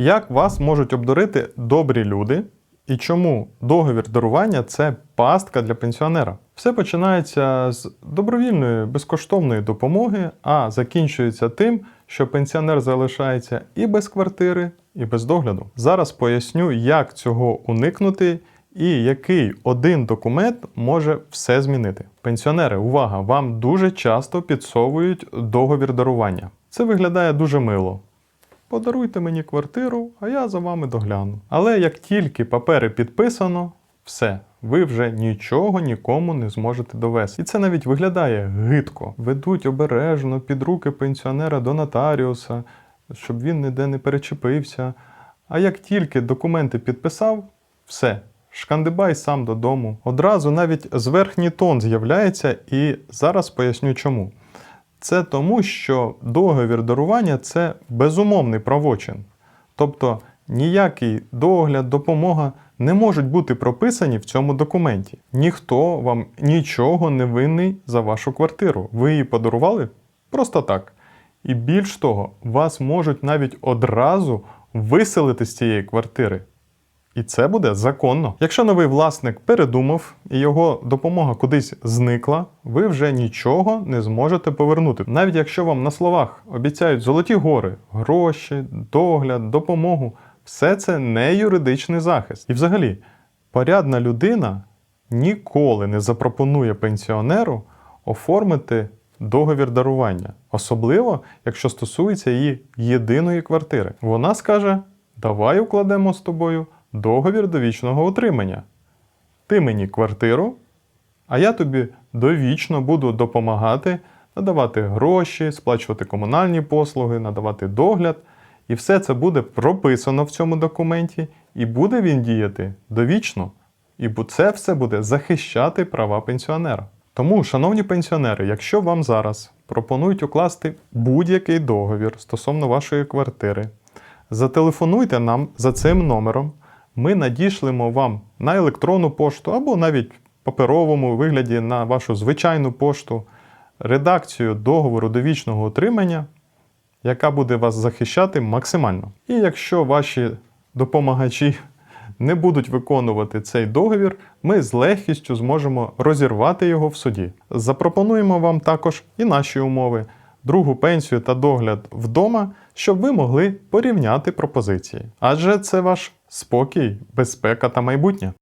Як вас можуть обдурити добрі люди? І чому договір дарування це пастка для пенсіонера? Все починається з добровільної безкоштовної допомоги, а закінчується тим, що пенсіонер залишається і без квартири, і без догляду. Зараз поясню, як цього уникнути і який один документ може все змінити. Пенсіонери, увага! Вам дуже часто підсовують договір дарування. Це виглядає дуже мило. Подаруйте мені квартиру, а я за вами догляну. Але як тільки папери підписано, все, ви вже нічого нікому не зможете довести. І це навіть виглядає гидко. Ведуть обережно під руки пенсіонера до нотаріуса, щоб він ніде не перечепився. А як тільки документи підписав, все. Шкандибай сам додому. Одразу навіть зверхній тон з'являється, і зараз поясню чому. Це тому, що договір дарування це безумовний правочин. Тобто ніякий догляд, допомога не можуть бути прописані в цьому документі. Ніхто вам нічого не винний за вашу квартиру. Ви її подарували просто так. І більш того, вас можуть навіть одразу виселити з цієї квартири. І це буде законно. Якщо новий власник передумав і його допомога кудись зникла, ви вже нічого не зможете повернути. Навіть якщо вам на словах обіцяють золоті гори, гроші, догляд, допомогу, все це не юридичний захист. І взагалі, порядна людина ніколи не запропонує пенсіонеру оформити договір дарування, особливо якщо стосується її єдиної квартири. Вона скаже: давай укладемо з тобою договір довічного утримання. Ти мені квартиру, а я тобі довічно буду допомагати надавати гроші, сплачувати комунальні послуги, надавати догляд. І все це буде прописано в цьому документі, і буде він діяти довічно. І це все буде захищати права пенсіонера. Тому, шановні пенсіонери, якщо вам зараз пропонують укласти будь-який договір стосовно вашої квартири, зателефонуйте нам за цим номером. Ми надішлемо вам на електронну пошту або навіть паперовому вигляді на вашу звичайну пошту редакцію договору довічного утримання, яка буде вас захищати максимально. І якщо ваші допомагачі не будуть виконувати цей договір, ми з легкістю зможемо розірвати його в суді. Запропонуємо вам також і наші умови, другу пенсію та догляд вдома, щоб ви могли порівняти пропозиції. Адже це ваш спокій, безпека та майбутнє.